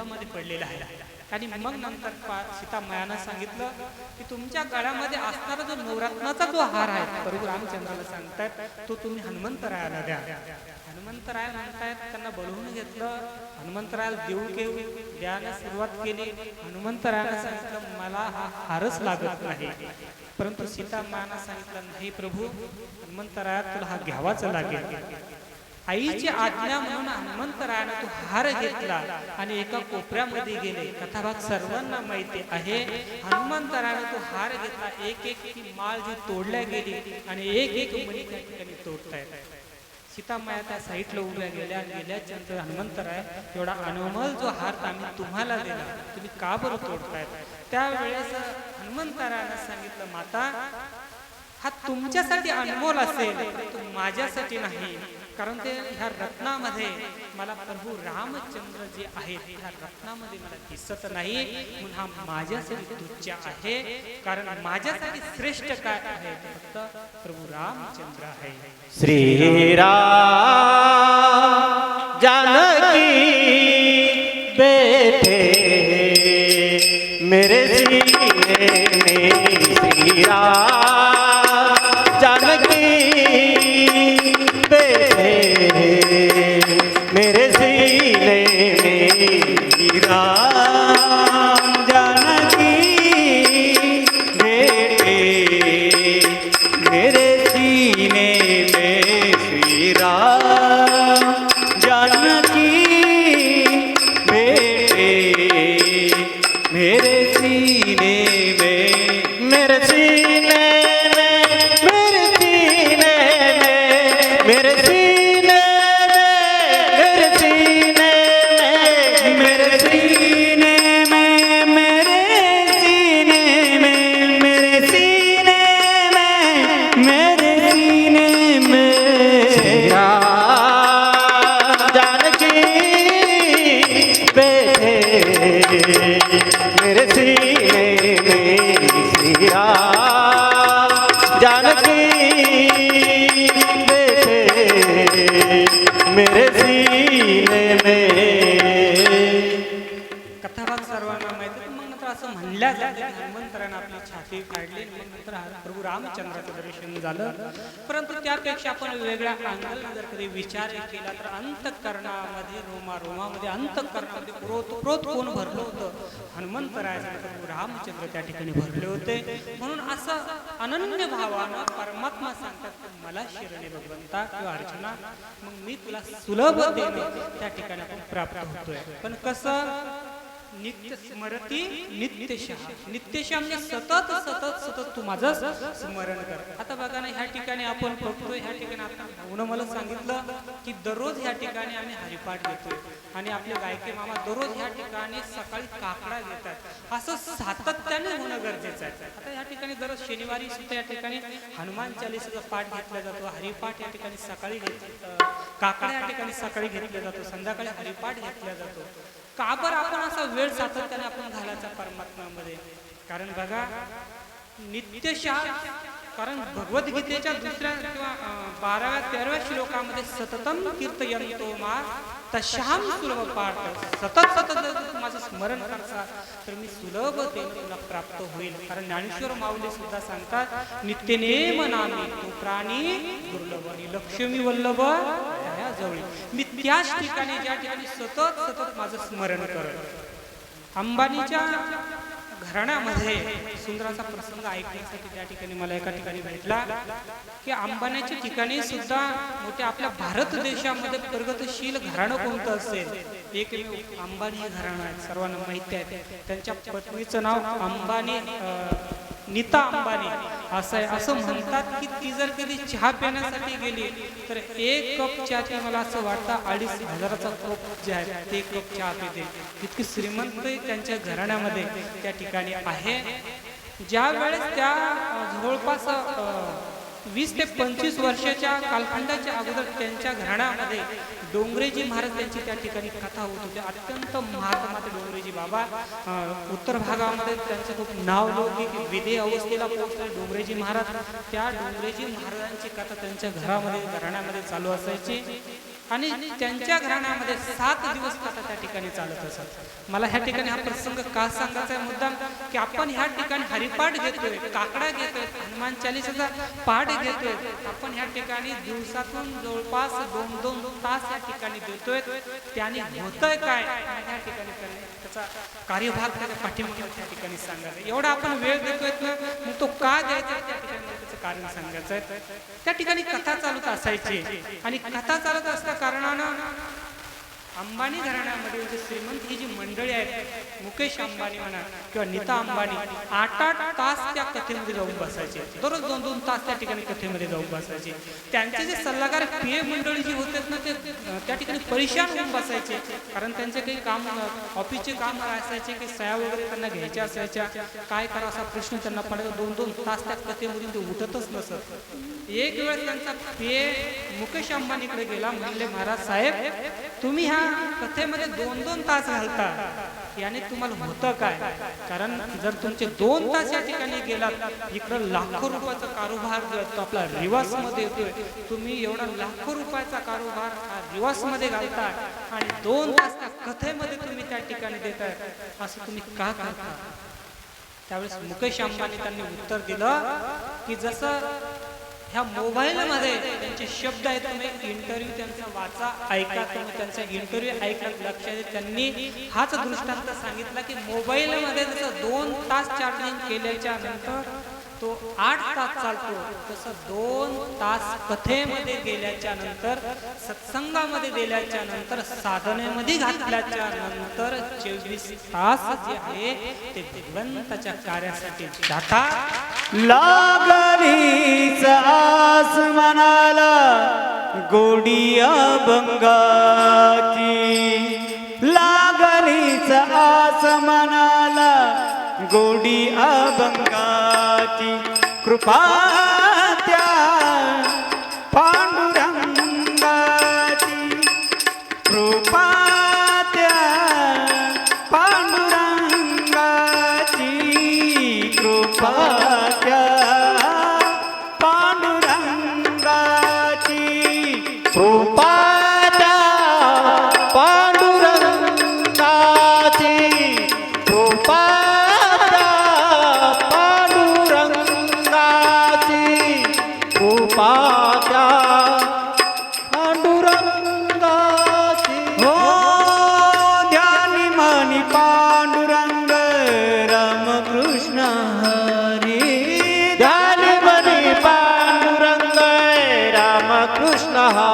चिंतामध्ये पडलेला आहे. आणि मग नंतर सीता सांगितलं की तुमच्या गळ्यामध्ये असणारा जो नवरत्नाचा जो हार आहे प्रभू रामचंद्राला सांगतायत तो तुम्ही हनुमंतरायाला द्या. हनुमंतराय म्हणतायत त्यांना बोलवून घेतलं हनुमंतरायाला देऊ घेऊ द्यायला सुरुवात केली. हनुमंतरायानं सांगितलं मला हा हारच लागत नाही. परंतु सीतामायानं सांगितलं नाही प्रभू हनुमंतरायात तुला हा घ्यावाच लागेल. आईची आज्ञा म्हणून हनुमंतरायानं तो हार घेतला आणि एका कोपऱ्यामध्ये गेले. कथाभाग सर्वांना माहिती आहे हनुमंतरायानं तो हार घेतला. एक एक ती माळ जी तोडल्या गेली आणि एक एक मणी त्या ठिकाणी तोडतायत. सीतामाया त्या साईडला उभ्या गेल्या आणि गेल्याच्यानंतर हनुमंतराय एवढा अनमोल जो हार आम्ही तुम्हाला दिला तुम्ही का बरं तोडतायत? त्यावेळेस हनुमंतरायानं सांगितलं माता हा तुमच्यासाठी अनमोल असेल तो माझ्यासाठी नाही. कारण ते ह्या रत्नामध्ये मला प्रभू रामचंद्र जे आहेत. ह्या रत्नामध्ये मला दिसत नाही. म्हणून हा माझ्यासाठी तुच्छ आहे. कारण माझ्यासाठी श्रेष्ठ काय आहे? फक्त प्रभू रामचंद्र आहे. श्रीराम हनुमंतरानं आपली छाती काढली. आणि नंतर प्रभू रामचंद्राचं दर्शन झालं. परंतु त्यापेक्षा आपण वेगळ्या अँगल जर कधी विचार केला तर अंतकरणामध्ये रोमा रोमामध्ये अंतकरणामध्ये प्रोत प्रोत कोण भरलं होतं? हनुमंतरायाचं प्रभू रामचंद्र त्या ठिकाणी भरले होते. म्हणून असं अनन्य भावानं परमात्मा सांगतात मला शिरणे भगवंता किंवा अर्चना मग मी तुला सुलभ देणे त्या ठिकाणी आपण प्राप्त होतोय. पण कसं? नित्य स्मरती नित्यशः. नित्यशः म्हणजे सतत सतत सतत तू माझं स्मरण कर. आता बघा ना ह्या ठिकाणी आपण बघतोय ह्या ठिकाणी आता भाऊनं मला सांगितलं की दररोज ह्या ठिकाणी आम्ही हरिपाठ घेतोय. आणि आपले गायके मामा दररोज ह्या ठिकाणी सकाळी काकडा घेतात. असं सातत्याने होणं गरजेचं आहे. आता ह्या ठिकाणी दररोज शनिवारी सुद्धा या ठिकाणी हनुमान चालिसाचा पाठ घेतला जातो हरिपाठ या ठिकाणी सकाळी घेत काकडा या ठिकाणी सकाळी घेतला जातो संध्याकाळी हरिपाठ घेतला जातो. का बरं आपण असा वेळ सातत्याने आपण घालायचा परमात्म्यामध्ये? कारण बघा नित्यशा कारण भगवद्गीतेच्या दुसऱ्या किंवा बाराव्या तेराव्या श्लोकामध्ये सततम कीर्तयंतो मा तशाम सुलभ पाठ सतत सतत माझं स्मरण करता तर मी सुलभ ते तुला प्राप्त होईल. कारण ज्ञानेश्वर माऊली सुद्धा सांगतात नित्यनेम नामी तो प्राणी दुर्लभ आणि लक्ष्मी वल्लभ त्या मी त्याच ठिकाणी ज्या ठिकाणी सतत सतत माझं स्मरण करत. अंबानीच्या घराण्यामध्ये सुंदराचा प्रसंग ऐकण्यासाठी त्या ठिकाणी मला एका ठिकाणी भेटला की अंबानीच्या ठिकाणी सुद्धा मोठ्या आपल्या भारत देशामध्ये प्रगतशील घराणं कोणतं असेल? एक अंबानी घराणं आहे सर्वांना माहिती आहे. त्यांच्या पत्नीचं नाव अंबानी नीता अंबानी. असं आहे. असं म्हणतात की ती जर कधी चहा पिण्यासाठी गेली तर एक कप चहाची मला असं वाटतं अडीच हजाराचा कप जे आहे ते एक कप चहा पिते. इतकी श्रीमंत त्यांच्या घराण्यामध्ये त्या ठिकाणी आहे. ज्या वेळेस त्या जवळपास वीस ते पंचवीस वर्षाच्या कालखंडाच्या अगोदर त्यांच्या घराण्यामध्ये डोंगरेजी महाराज त्यांची त्या ठिकाणी कथा होत होती. अत्यंत महात्मा डोंगरेजी बाबा. उत्तर भागामध्ये त्यांचं खूप नाव लौकिक विधे अवस्थेला पोहोचले डोंगरेजी महाराज त्या डोंगरेजी महाराजांची कथा त्यांच्या घरामध्ये घराण्यामध्ये चालू असायची. आणि त्यांच्या घराण्यामध्ये सात दिवस कथा त्या ठिकाणी चालत असत. मला ह्या ठिकाणी हा प्रसंग का सांगायचा आहे मुद्दाम की आपण ह्या ठिकाणी हरिपाठ घेतोय काकडा घेतोय हनुमान चालिसाचा पाठ घेतोय. आपण ह्या ठिकाणी दिवसातून जवळपास दोन दोन तास या ठिकाणी देतोय. त्याने होतंय काय? ह्या ठिकाणी त्याचा कार्यभाग त्याच्या पाठीमागे त्या ठिकाणी सांगायचा. एवढा आपण वेळ देतोय ना मग तो का द्यायचा? त्या ठिकाणी त्याचं कारण सांगायचं त्या ठिकाणी कथा चालत असायची. आणि कथा चालत असल्या कारणानं अंबानी घराण्यामध्ये जे श्रीमंत ही जी मंडळी आहेत मुकेश अंबानी म्हणा किंवा नीता अंबानी आठ आठ तास त्या कथेमध्ये जाऊन बसायचे. दररोज दोन दोन तास त्या ठिकाणी कथेमध्ये जाऊन बसायचे. त्यांचे जे सल्लागार पीए मंडळी जी होते ना ते त्या ठिकाणी परेशान होऊन बसायचे. कारण त्यांचे काही काम ऑफिसचे काम असायचे की सह्या वगैरे त्यांना घ्यायच्या असायच्या. काय करा असा प्रश्न त्यांना पडायचा. दोन दोन तास त्या कथेमधून ते उठतच नसत. एक वेळ त्यांचा पीए मुकेश अंबानीकडे गेला म्हणले महाराज साहेब तुम्ही ह्या कथेमध्ये दोन दोन तास घालता. याने तुम्हाला होतं काय? कारण जर तुमचे दोन तास या ठिकाणी गेलात इकडं लाखो रुपयाचा कारोबार जो तो आपला रिवासमध्ये येतोय. तुम्ही एवढा लाखो रुपयाचा कारोबार हा रिवासमध्ये घालताय आणि दोन तास त्या कथेमध्ये तुम्ही त्या ठिकाणी देताय असं तुम्ही का करता? त्यावेळेस मुकेश अंबानी त्यांनी उत्तर दिलं की जसं ह्या मोबाईलमध्ये त्यांचे शब्द आहेत. तुम्ही इंटरव्ह्यू त्यांचा वाचा ऐका. तुम्ही त्यांचा इंटरव्ह्यू ऐका लक्षात दे त्यांनी हाच दृष्टांत सांगितला की मोबाईलमध्ये जसं दोन तास चार्जिंग केल्याच्यानंतर तो आठ तास चालतो. तसं दोन तास कथेमध्ये गेल्याच्यानंतर सत्संगामध्ये गेल्याच्यानंतर साधनेमध्ये घातल्याच्या नंतर चोवीस तास जे आहे ते भगवंताच्या कार्यासाठी जातात. लागलीच आसमानाला गोडिया बंगाची लागलीच आसमानाला गोडिया बंगाची कृपा Krishna.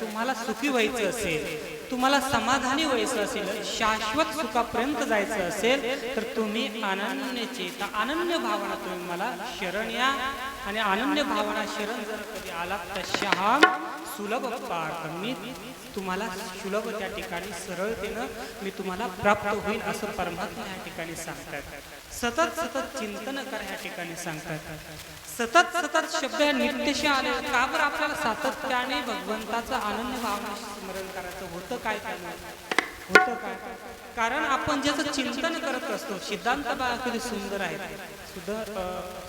तुम्हाला सुखी व्हायचं असेल तुम्हाला समाधानी व्हायचं असेल शाश्वत सुखापर्यंत जायचं असेल तर तुम्ही अनन्य चेता अनन्य भावना तुम्ही मला शरण या. आणि अनन्य भावना शरण जर कधी आलात तर शहाम सुलभ पार्थ मी तुम्हाला सुलभ त्या ठिकाणी सरळतेनं मी तुम्हाला प्राप्त होईल असं परमात्मा या ठिकाणी सांगतात. सतत सतत चिंतन कर ह्या ठिकाणी सांगतात. सतत सतत शब्द या नित्यशी आले का बरं आपल्याला सातत्याने भगवंताचं आनंद भावना स्मरण करायचं? होतं काय त्यामुळे? होतं काय कारण आपण ज्याचं चिंतन करत असतो सिद्धांत बघा किती सुंदर आहे.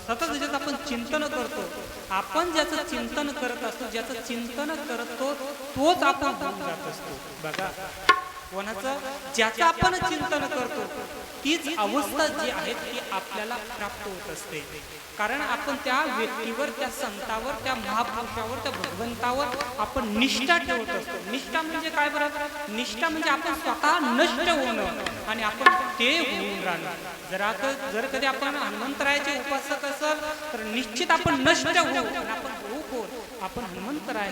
सतत ज्याचं आपण चिंतन करतो आपण ज्याचं चिंतन करत असतो ज्याचं चिंतन करतो तोच आपण जात असतो. बघा कोणाचं? ज्याचं आपण चिंतन करतो तीच अवस्था जी आहे ती आपल्याला प्राप्त होत असते. कारण आपण त्या व्यक्तीवर त्या संतावर त्या महापुरुषावर त्या भगवंतावर आपण निष्ठा ठेवत असतो. निष्ठा म्हणजे काय बरं? निष्ठा म्हणजे आपण स्वतः नष्ट होणं आणि आपण ते होऊन राहणं. जर आता जर कधी आपण हनुमंतरायाचे उपासक असाल तर निश्चित आपण नष्ट होऊ आपण आपण हनुमंतराय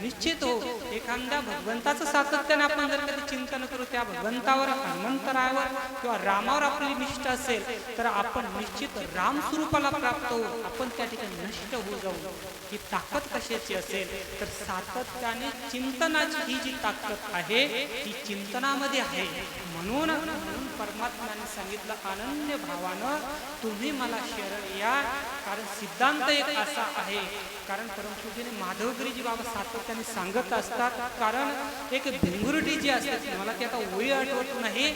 निश्चित हो एखाद्या भगवंताचं सातत्याने आपण जर कधी चिंतन करू त्या भगवंतावर हनुमंतरायावर किंवा रामावर आपली निष्ठा असेल तर आपण निश्चित राम स्वरूपाला प्राप्त होऊ. आपण त्या ठिकाणी नष्ट होऊ जाऊ. ही ताकद कशाची असेल तर सातत्याने चिंतनाची ही जी ताकद आहे ती चिंतनामध्ये आहे. म्हणून म्हणून परमात्म्याने सांगितलं अनन्य भावानं तुम्ही मला शरण या. कारण सिद्धांत एक असा आहे. कारण परमपूजीने माधवगिरीजी बाबा सातत्याने सांगत असतात कारण एक भिंगुरटी जी असते मला ती आता ओळी आठवत नाही.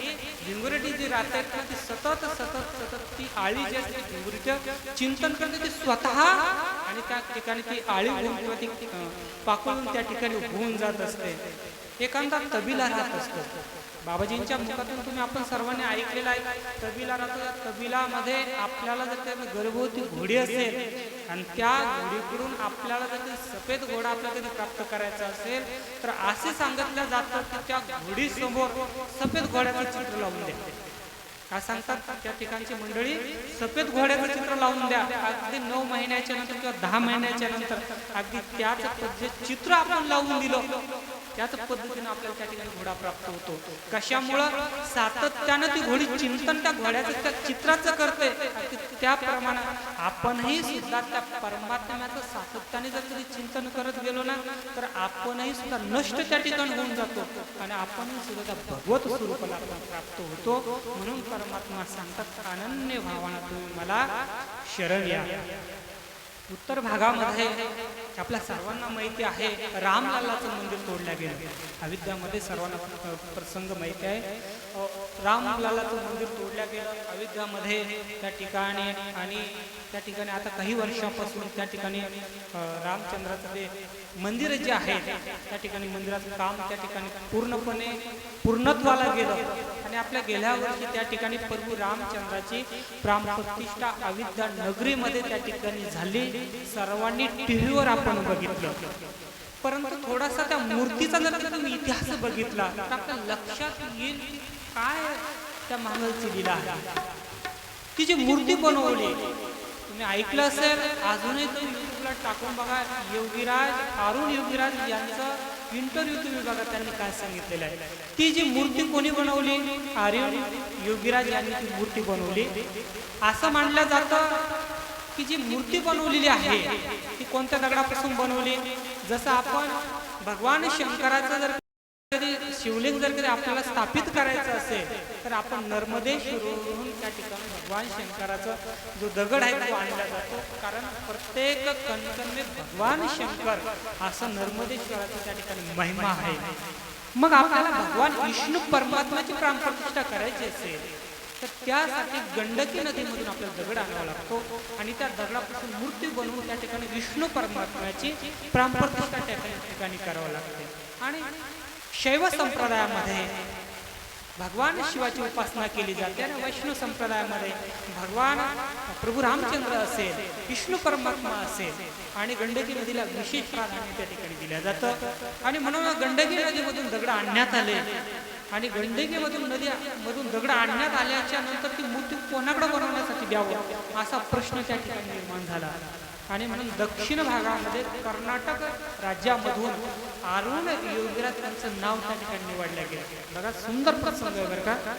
भिंगुरटी जी राहते ना ती सतत सतत सतत ती आळी जी असते भिंगुरीचं चिंतन करते ती स्वतः आणि त्या ठिकाणी ती आळी होऊन किंवा ती पाकळून त्या ठिकाणी होऊन जात असते. एखादा तबिला राहत असतो. बाबाजींच्या मुखातून तुम्ही आपण सर्वांनी ऐकलेलं आहे. तबीला राहतो या तबिलामध्ये आपल्याला जर काही गर्भवती घोडी असेल आणि त्या घोडीकडून आपल्याला जर सफेद घोडा आपल्याला कधी प्राप्त करायचा असेल तर असे सांगितलं जातं की त्या घोडीसमोर सफेद घोड्याचं चित्र लावून द्या. काय सांगतात? त्या ठिकाणची मंडळी सफेद घोड्याचं चित्र लावून द्या. अगदी नऊ महिन्याच्या नंतर किंवा दहा महिन्याच्या नंतर अगदी त्याच पद्धतीचे चित्र आपण लावून दिलं. त्याच पद्धतीनं आपल्याला त्या ठिकाणी घोडा प्राप्त होतो. कशामुळं? सातत्यानं ती घोडी चिंतन त्या घोड्याचं त्या चित्राचं करते त्याप्रमाणे आपणही सुद्धा त्या परमात्म्याचं सातत्याने जर कधी चिंतन करत गेलो ना तर आपणही सुद्धा नष्ट त्या ठिकाणी होऊन जातो. आणि आपणही सुद्धा त्या भगवत स्वरूपाला आपण प्राप्त होतो. म्हणून परमात्मा सांगतात अनन्य भावानं तुम्ही मला शरण या. उत्तर भागामध्ये आपल्या सर्वांना माहिती आहे रामलालाचं मंदिर तोडलं गेलं. अयोध्यामध्ये सर्वांना प्रसंग माहिती आहे. रामलालाचं मंदिर तोडलं गेलं. अयोध्यामध्ये त्या ठिकाणी आणि त्या ठिकाणी आता काही वर्षापासून त्या ठिकाणी रामचंद्राचं ते मंदिर जे आहे त्या ठिकाणी मंदिराचं काम त्या ठिकाणी पूर्णपणे पूर्णत्वाला गेलं. आणि आपल्या गेल्या वर्षी त्या ठिकाणी प्रभू रामचंद्राची प्रामप्रतिष्ठा अविद्या नगरीमध्ये त्या ठिकाणी झाली. सर्वांनी टीव्हीवर आपण बघितलं. परंतु थोडासा त्या मूर्तीचा जर तुम्ही इतिहास बघितला तर आपल्या लक्षात येईल काय त्या मानवची लीला आहे? ती जी मूर्ती बनवली तुम्ही ऐकलं असेल अजूनही तुम्ही युट्यूबला टाकून बघा योगीराज अरुण योगीराज यांचं इंटरव्ह्यू तुम्ही बघा त्यांनी काय सांगितलेलं आहे. ती जी मूर्ती कोणी बनवली? अरुण योगीराज यांनी ती मूर्ती बनवली. असं मानलं जातं की जी मूर्ती बनवलेली आहे ती कोणत्या दगडापासून बनवली? जसं आपण भगवान शंकराचं जर शिवलिंग जर कधी आपल्याला स्थापित करायचं असेल तर आपण नर्मदेश्वरून त्या ठिकाणी भगवान शंकराचा जो दगड आहे तो आणला जातो. कारण प्रत्येक कणकणीत भगवान शंकर असं नर्मदेश्वराचा त्या ठिकाणी महिमा आहे. मग आपल्याला भगवान विष्णू परमात्म्याची प्राणप्रतिष्ठा करायची असेल तर त्यासाठी गंडकी नदीमधून आपल्याला दगड आणावा लागतो आणि त्या दगडापासून मूर्ती बनवून त्या ठिकाणी विष्णू परमात्म्याची प्राणप्रतिष्ठा त्या ठिकाणी ठिकाणी करावं लागते. आणि शैव संप्रदायामध्ये भगवान शिवाची उपासना केली जाते आणि वैष्णव संप्रदायामध्ये भगवान प्रभू रामचंद्र असेल विष्णू परमात्मा असेल आणि गंडकी नदीला विशेष प्राधान्य त्या ठिकाणी दिलं जातं. आणि म्हणून गंडकी नदीमधून दगड आणण्यात आले. आणि गंडकीमधून नदी मधून दगड आणण्यात आल्याच्यानंतर ती मूर्ती कोणाकडे बनवण्यासाठी द्यावं असा प्रश्न त्या ठिकाणी निर्माण झाला. आणि म्हणून दक्षिण भागामध्ये कर्नाटक राज्यामधून अरुण योगीराज त्यांचं नाव त्या ठिकाणी निवडलं गेलं. बघा सुंदर प्रसंग आहे बरं का.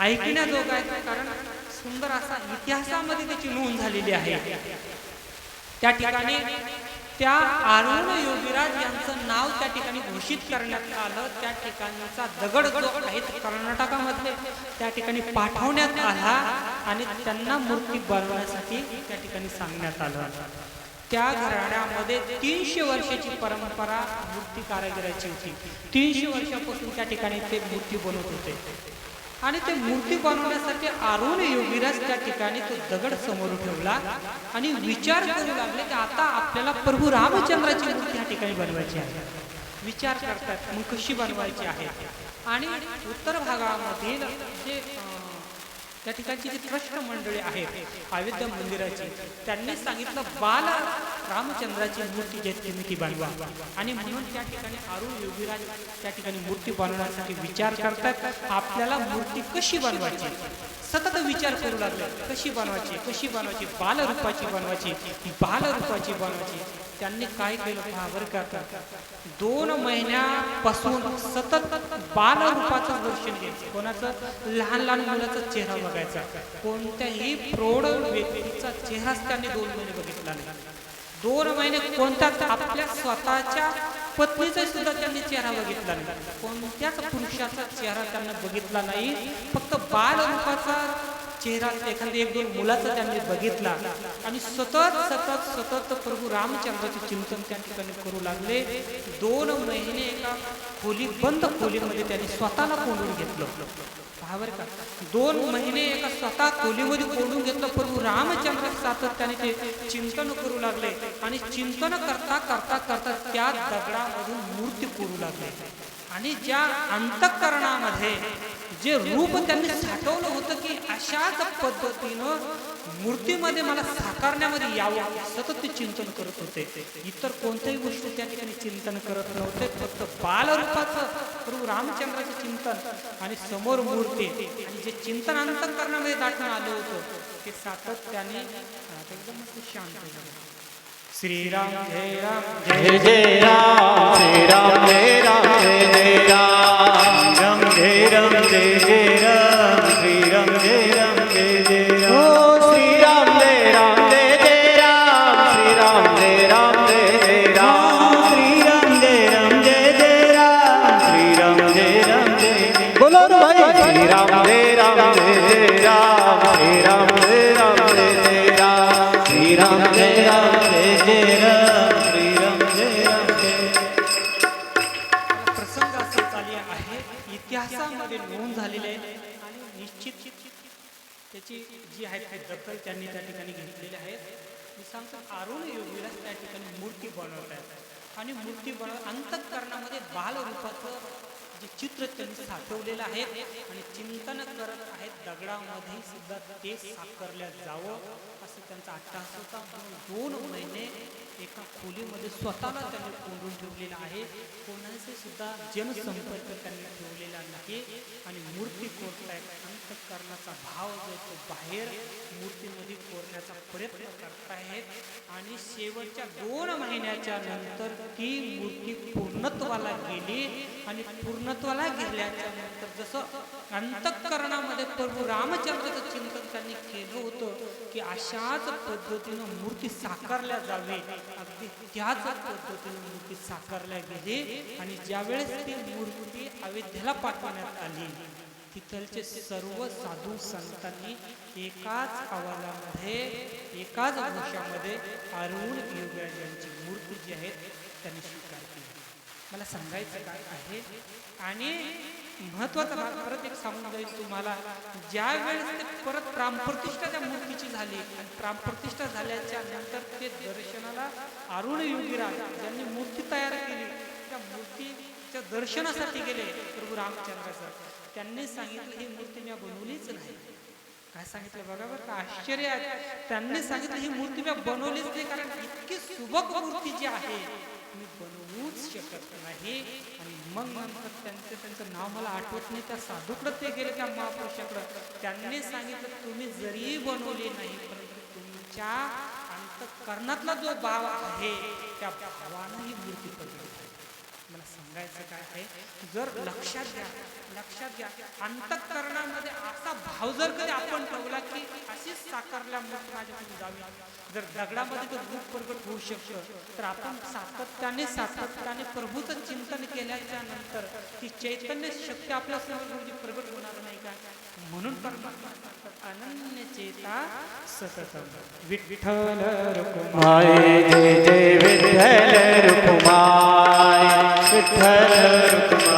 ऐकण्याजोगा आहे कारण सुंदर असा इतिहासामध्ये त्याची नोंद झालेली आहे. त्या ठिकाणी त्या अरुण योगीराज यांचं नाव त्या ठिकाणी घोषित करण्यात आलं. त्या ठिकाणचा दगड जो आहे कर्नाटकामध्ये. त्या ठिकाणी पाठवण्यात आला आणि त्यांना मूर्ती बनवण्यासाठी त्या ठिकाणी सांगण्यात आलं. त्या घराण्यामध्ये तीनशे वर्षाची परंपरा मूर्ती कारागिराची होती. तीनशे वर्षापासून त्या ठिकाणी ते मूर्ती बनवत होते. आणि ते मूर्ती बनवण्यासाठी आरुण योगीराज त्या ठिकाणी तो दगड समोर ठेवला आणि विचार करू लागले की आता आपल्याला प्रभू रामचंद्राची मूर्ती या ठिकाणी बनवायची आहे. विचार करतात मग कशी बनवायची आहे? आणि उत्तर भागामधील जे त्या ठिकाणची जी ट्रस्ट मंडळी आहेत अयोध्या मंदिराची त्यांनी सांगितलं बाल रामचंद्राची मूर्ती घेतली की बांधवा. आणि म्हणून त्या ठिकाणी अरुण योगीराज त्या ठिकाणी मूर्ती बनवण्यासाठी विचार करतात आपल्याला मूर्ती कशी बनवायची? सतत विचार करू लागले. कशी बनवायची? कशी बनवायची? बालरूपाची बनवायची. बालरूपाची बनवायची. त्यांनी काय केलं? पहा बरं का दोन महिन्यापासून सतत बाल रूपाचं दर्शन घ्यायचं. कोणाचं? लहान लहान मुलाचा चेहरा बघायचा. कोणत्याही प्रौढ व्यक्तीचा चेहराच त्यांनी दोन महिने बघितला नाही. दोन महिने कोणत्याच आपल्या स्वतःच्या पत्नीचा सुद्धा त्यांनी चेहरा बघितला नाही. कोणत्याच पुरुषाचा चेहरा त्यांना बघितला नाही. फक्त बाल रूपाचा चेहरा एखाद्या एक दोन मुलाचा त्यांनी बघितला आणि सतत सतत सतत प्रभू रामचंद्राचे चिंतन त्या ठिकाणी करू लागले. दोन महिने एका खोली बंद खोलीमध्ये त्यांनी स्वतःला कोंडून घेतलं. पहावर बरं का दोन महिने एका स्वतः खोलीमध्ये कोंडून घेतलं प्रभू रामचंद्र सातत्याने ते चिंतन करू लागले. आणि चिंतन करता करता करता त्या दगडामधून मूर्ती कोरू लागले. आणि ज्या अंतःकरणामध्ये जे रूप त्यांनी साठवलं होतं की अशाच पद्धतीनं मूर्तीमध्ये मला साकारण्यामध्ये यावं सतत ते चिंतन करत होते. इतर कोणत्याही गोष्टी त्या ठिकाणी चिंतन करत नव्हते फक्त बालरूपाचं प्रभू रामचंद्राचं चिंतन आणि समोर मूर्ती. आणि जे चिंतन अंतकरणामध्ये दाटून आलं होतं ते सातत्याने एकदम शांत झालं. श्रीराम जय राम जय जय राम श्री राम जय राम जय जय राम. राम जय राम जय ते नोंद झालेले आहे आणि निश्चित त्याची जी आहे काही दखल त्यांनी त्या ठिकाणी घेतलेली आहे मी सांगतो अरुण योगीलाच त्या ठिकाणी मूर्ती बनवतात आहेत आणि मूर्ती बनव अंतकरणामध्ये बालरूपाचं जे चित्र त्यांनी साठवलेलं आहे आणि चिंतन करत आहेत दगडामध्ये सुद्धा ते साकारल्या जावं. असं त्यांचा अट्टास होता दोन महिने एका खोलीमध्ये स्वतःला त्यांनी कोंडून ठेवलेला आहे. कोणाचे सुद्धा जनसंपर्क त्यांनी ठेवलेला नाही आणि मूर्ती अंतकरणाचा भाव जो तो बाहेर मूर्तीमध्ये कोरण्याचा प्रयत्न करतायत आणि शेवटच्या दोन महिन्याच्या नंतर ती मूर्ती पूर्णत्वाला गेली आणि पूर्णत्वाला गेल्याच्यानंतर जसं अंतकरणामध्ये प्रभू रामचंद्राचं चिंतन त्यांनी केलं होतं की अशाच पद्धतीनं मूर्ती साकारल्या जावी. अगदी त्याच पद्धतीनं मूर्ती साकारल्या गेली आणि ज्यावेळेस ती मूर्ती अयोध्येला पाठवण्यात आली तिथलचे सर्व साधू संतांनी एकाच आवाजामध्ये एकाच घोषामध्ये अरुण योगराज यांची मूर्ती जी आहे त्यांनी स्वीकार केली. मला सांगायचं काय आहे आणि महत्त्वाचा भाग परत एक सांगून जाईल तुम्हाला. ज्या वेळेस ते परत प्राणप्रतिष्ठा त्या मूर्तीची झाली आणि प्राणप्रतिष्ठा झाल्याच्यानंतर ते दर्शनाला अरुण योगीराज ज्यांनी मूर्ती तयार केली त्या मूर्ती त्या दर्शनासाठी गेले प्रभू रामचंद्राचं. त्यांनी सांगितलं ही मूर्ती मी बनवलीच नाही. काय सांगितलं बघा बरं का आश्चर्य आहे. त्यांनी सांगितलं ही मूर्ती मी बनवलीच नाही कारण इतकी सुबक मूर्ती जी आहे मी बनवूच शकत नाही. आणि मग नंतर त्यांचं त्यांचं नाव मला आठवत नाही त्या साधूकडं ते गेले त्या महापुरुषाकडं. त्यांनी सांगितलं तुम्ही जरी बनवली नाही परंतु तुमच्या अंतकरणातला जो भाव आहे त्या भावानं ही मूर्ती सांगायचं काय आहे? जर लक्षात घ्या लक्षात घ्या. अंतकरणामध्ये असा भाव जर कधी आपण ठेवला की अशीच साकारल्या मूर्ती माझ्याकडे जावी. जर दगडामध्ये तो रूप प्रगट होऊ शकतं तर आपण सातत्याने सातत्याने प्रभूचं चिंतन केल्याच्यानंतर ती चैतन्य शक्ती आपल्यासमोर म्हणजे प्रगट होणार नाही का? म्हणून परमात्मा अनन्य चेता सतत विठ्ठल रुक्मा माय जय जय विठ्ठल रुक्माय विठ्ठल रुक्माई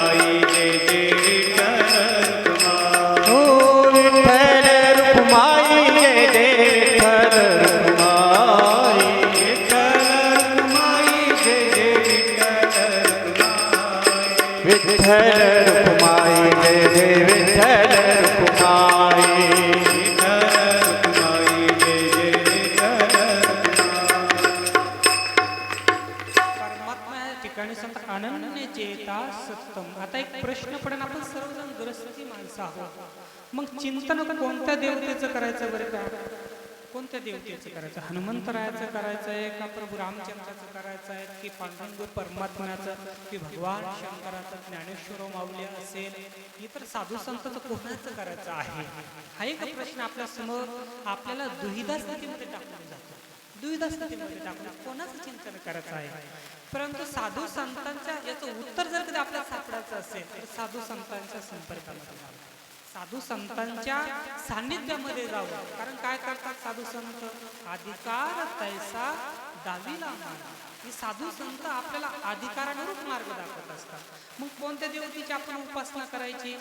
कोणत्या देवतेचं करायचं? करायचं हनुमंतरायाचं करायचं आहे का प्रभू रामचंद्राचं करायचं आहे की पांडुरंग परमात्म्याचं की भगवान शंकराचं ज्ञानेश्वर माऊली असेल? इतर साधू संतांचं कोणाचं करायचं आहे? हा एक प्रश्न आपल्यासमोर आपल्याला दुहिदा स्थितीमध्ये टाकून जातो. दुविधा स्थितीमध्ये टाकून कोणाचं चिंतन करायचं आहे? परंतु साधू संतांच्या याचं उत्तर जर कधी आपल्याला सापडायचं असेल तर साधू संतांच्या संपर्कामध्ये साधू संतांच्या सान्निध्यामध्ये जावं. कारण काय करतात साधू संत? अधिकार तैसा दावीला ही साधू संत आपल्याला अधिकारानुरूप मार्ग दाखवत असतात. मग कोणत्या देवतेची आपण उपासना करायची?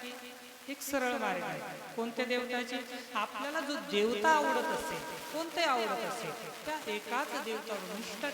एक सरळ मार्ग आहे. कोणत्या देवताची? आपल्याला जो देवता आवडत असेल कोणते आवडत असेल त्या एकाच देवता निष्ठा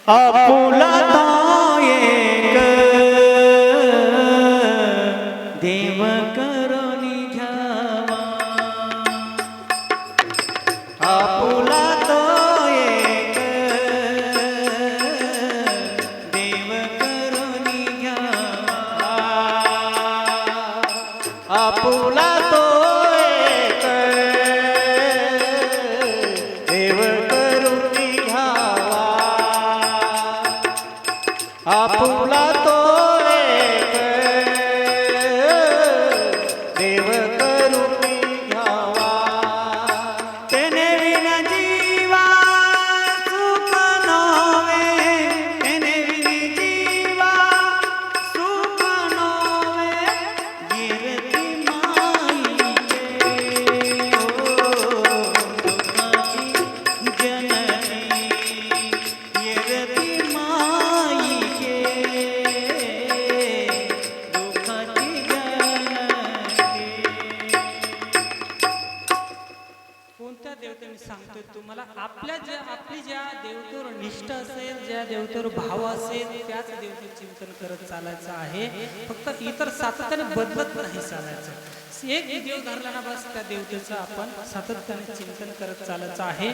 देव धरला ना बस त्या देवतेचं आपण सातत्याने चिंतन करत चालायचं आहे.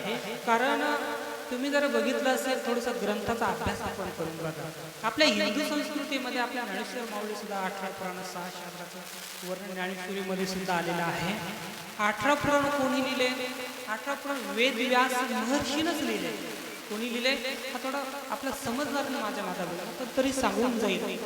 कारण तुम्ही जर बघितलं असेल थोडस ग्रंथाचा अभ्यास आपण करून बघा. आपल्या हिंदू संस्कृतीमध्ये आपल्या ज्ञानेश्वर माऊली सुद्धा अठरा पुराण सहा शास्त्राचं वर्णन ज्ञानेश्वरीमध्ये सुद्धा आलेलं आहे. अठरा पुराण कोणी लिहिले? अठरा पुराण वेद व्यास महर्षीनच लिहिले. कोणी लिहिले? हा थोडा आपला समजणार नाही माझ्या माताबद्दल पण तरी सांगून जाईल.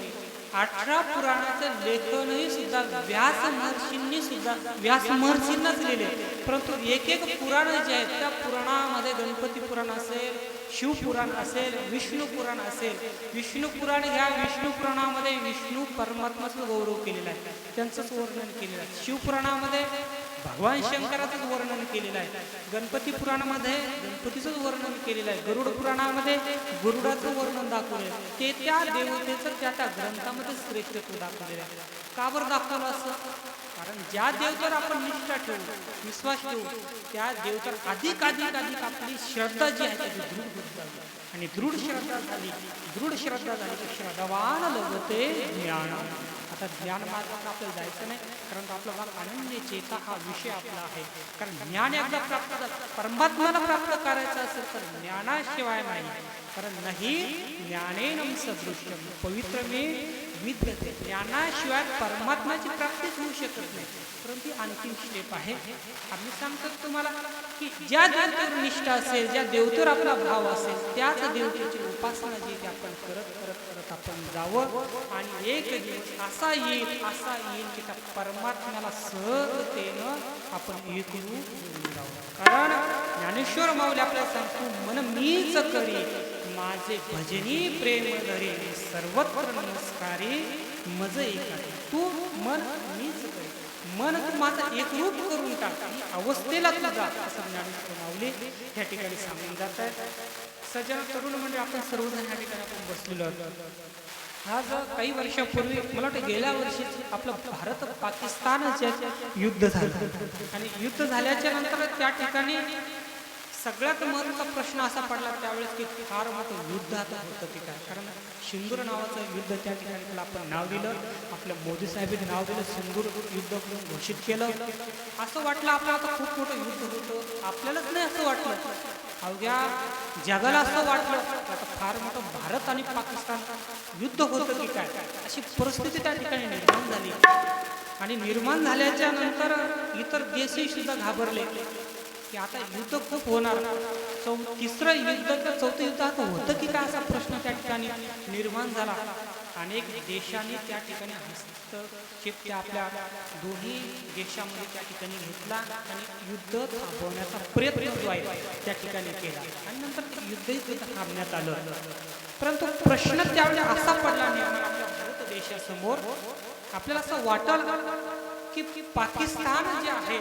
अठरा पुराणाचं लेखनही सुद्धा व्यास महर्षींनी सुद्धा व्यास महर्षींनाच लिहिले. परंतु एक एक पुराण जे आहेत त्या पुराणामध्ये गणपती पुराण असेल शिवपुराण असेल विष्णू पुराण असेल विष्णू पुराण ह्या विष्णू पुराणामध्ये विष्णू परमात्माचं गौरव केलेला आहे. त्यांचंच वर्णन केलेलं आहे. शिवपुराणामध्ये भगवान शंकराचंच वर्णन केलेलं आहे. गणपती पुराणामध्ये गणपतीचंच वर्णन केलेलं आहे. गरुड पुराणामध्ये गरुडाचं वर्णन दाखवलेलं आहे ते त्या देवतेचं त्या त्या ग्रंथामध्ये श्रेष्ठत्व दाखवलेलं आहे. का बरं दाखवलं असं? कारण ज्या देवतेवर आपण निष्ठा ठेवू विश्वास ठेवू त्या देवतेवर अधिक अधिक अधिक आपली श्रद्धा जी आहे ती दृढ आणि दृढ श्रद्धा झाली दृढ श्रद्धा झाली श्रद्धावान लगते ज्ञान आता ज्ञान मार्गात आपल्याला जायचं नाही कारण आपला भाग अनन्य चेता हा विषय आपला आहे. कारण ज्ञान एकदा प्राप्त परमात्माला प्राप्त करायचं असेल तर ज्ञानाशिवाय नाही. कारण नाही ज्ञाने सदृश्यम पवित्र मी विद्यते. ज्ञानाशिवाय परमात्माची प्राप्तीच होऊ शकत नाही. परंतु आणखी स्टेप आहे. आम्ही सांगतो तुम्हाला की ज्या देवतेवर निष्ठा असेल ज्या देवतेवर आपला भाव असेल त्याच देवतेची उपासना जी ती आपण करत करत करत आपण जावं आणि एक दिवस असा येईल असा येईल की त्या परमात्म्याला सहजतेनं आपण एक रूप जावं. कारण ज्ञानेश्वर माऊली आपल्याला सांगतो मन मीच करी माझे भजनी प्रेम धरी सर्वत्र नमस्कारी मज एका तू मन मीच करी. मन तू माझं एकरूप करून टाक. अवस्थेला तू जा असं ज्ञानेश्वर माऊली त्या ठिकाणी सांगून जात आहे सज्जन तरुण म्हणजे आपण सर्वजण या ठिकाणी आपण बसलेलो आहोत. आज काही वर्षापूर्वी मला वाटतं गेल्या वर्षी आपलं भारत पाकिस्तान युद्ध झालं. आणि युद्ध झाल्याच्यानंतर त्या ठिकाणी सगळ्यात महत्त्वाचा प्रश्न असा पडला त्यावेळेस की फार मोठं युद्ध आता होतं की काय? कारण सिंदूर नावाचं युद्ध त्या ठिकाणी त्याला आपण नाव दिलं. आपल्या मोदी साहेबांनी नाव दिलं सिंदूर युद्ध म्हणून घोषित केलं. असं वाटलं आपलं आता खूप मोठं युद्ध होतं. आपल्यालाच नाही असं वाटलं. अवघ्या जगाला असं वाटलं आता फार मोठं भारत आणि पाकिस्तान युद्ध होतं की काय? अशी परिस्थिती त्या ठिकाणी निर्माण झाली. आणि निर्माण झाल्याच्यानंतर इतर देशही सुद्धा घाबरले. की आता युद्ध खूप होणार. चौ तिसरं युद्ध तर चौथं युद्ध आता होतं की काय असा प्रश्न त्या ठिकाणी निर्माण झाला. अनेक देशांनी त्या ठिकाणी हस्तक्षेप त्या आपल्या दोन्ही देशामध्ये त्या ठिकाणी घेतला आणि युद्ध थांबवण्याचा प्रयत्न जो आहे त्या ठिकाणी केला. आणि नंतर युद्धही तिथं थांबण्यात आलं. परंतु प्रश्न त्यावेळी असा पडला निर्माण आपल्या भारत देशासमोर आपल्याला असं वाटलं की पाकिस्तान जे आहे